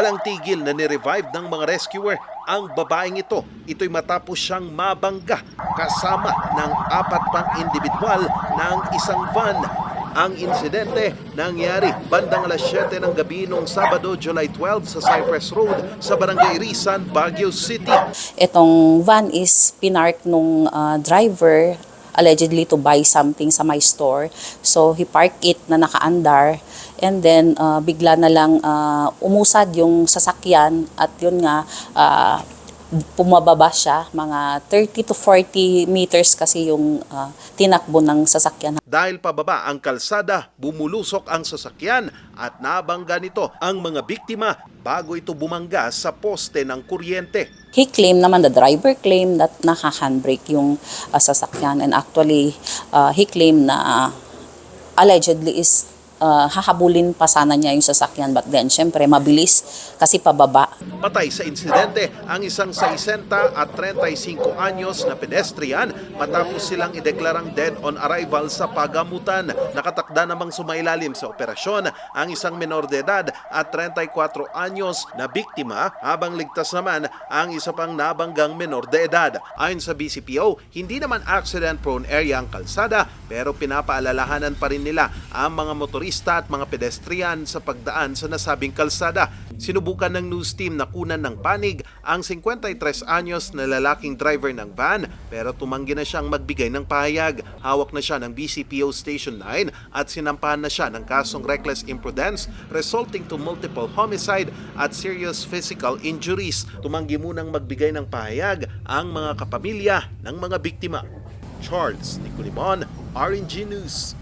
Walang tigil na nirevive ng mga rescuer ang babaeng ito. Ito'y matapos siyang mabangga kasama ng apat pang individual ng isang van. Ang insidente nangyari bandang alas 7 ng gabi noong Sabado, July 12 sa Cypress Road sa Barangay Risan, Baguio City. Itong van is pinark nung ah, driver allegedly to buy something sa my store. So he parked it na nakaandar and then ah, bigla na lang ah, umusad yung sasakyan at yun nga ah, pumababa siya mga 30 to 40 meters kasi yung ah, tinakbo ng sasakyan Dahil pababa ang kalsada, bumulusok ang sasakyan at nabangga nito ang mga biktima bago ito bumangga sa poste ng kuryente. He claimed naman, the driver claimed that naka-handbrake yung uh, sasakyan. And actually, uh, he claimed na uh, allegedly is uh, hahabulin pa sana niya yung sasakyan. But then, syempre, mabilis kasi pababa. Patay sa insidente ang isang 60 at 35 anyos na pedestrian matapos silang ideklarang dead on arrival sa pagamutan. Nakatakda namang sumailalim sa operasyon ang isang menor de edad at 34 anyos na biktima habang ligtas naman ang isa pang nabanggang menor de edad. Ayon sa BCPO, hindi naman accident-prone area ang kalsada pero pinapaalalahanan pa rin nila ang mga motorista at mga pedestrian sa pagdaan sa nasabing kalsada. Sinubukan ng news team na kunan ng panig ang 53 anyos na lalaking driver ng van pero tumanggi na siyang magbigay ng pahayag. Hawak na siya ng BCPO Station 9 at sinampahan na siya ng kasong reckless imprudence resulting to multiple homicide at serious physical injuries. Tumanggi munang magbigay ng pahayag ang mga kapamilya ng mga biktima. Charles Nicolimon, RNG News.